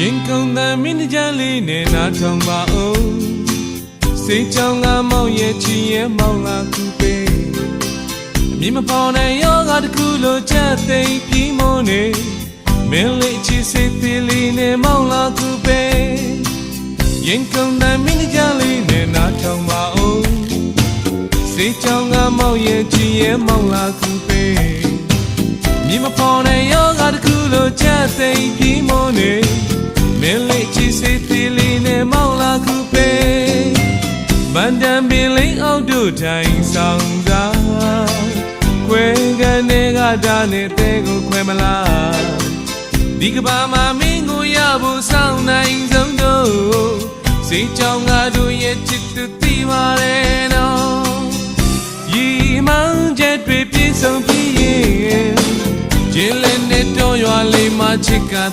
ရင်ကုန်တဲ့မင်းကြလေးနဲ့နားထောင်ပါဦးစိတ်ကြောင့်ငါမောင်ရဲ့ချီရဲ့မောင်လာကူပေအမြင်မပေါ်တဲ့ယောဂတစ်ခုလိုချက်သိမ်းပြီးမနေမင်းလေးချီစိတ်သေးလေးနဲ့မောင်လာကူပေရင်ကုန်တဲ့မင်းကြလေးနဲ့နားထောင်ပါဦးစိတ်ကြောင့်ငါမောင်ရဲ့ချီရဲ့မောင်လာကူပေ င်းလေးချီစိတ်သေးလေးနဲ့မောင်လာကူပေမန္တန်ပင်လေးအောက်တို့ထိုင်ဆောင်စားခွဲကနေကတာနဲ့တဲကိုခွဲမလားဒီကဘာမှာမင်းကိုရဖို့စောင့်နိုင်ဆုံးတော့စိတ်ကြောင့်ငါတို့ရဲ့ချစ်သူတည်ပါလေနော်ရီမောင်ချက်တွေပြည့်စုံပြီးရင်ကျင်းလည်းနဲ့တော့ရွာလေးမှာချစ်ကသွား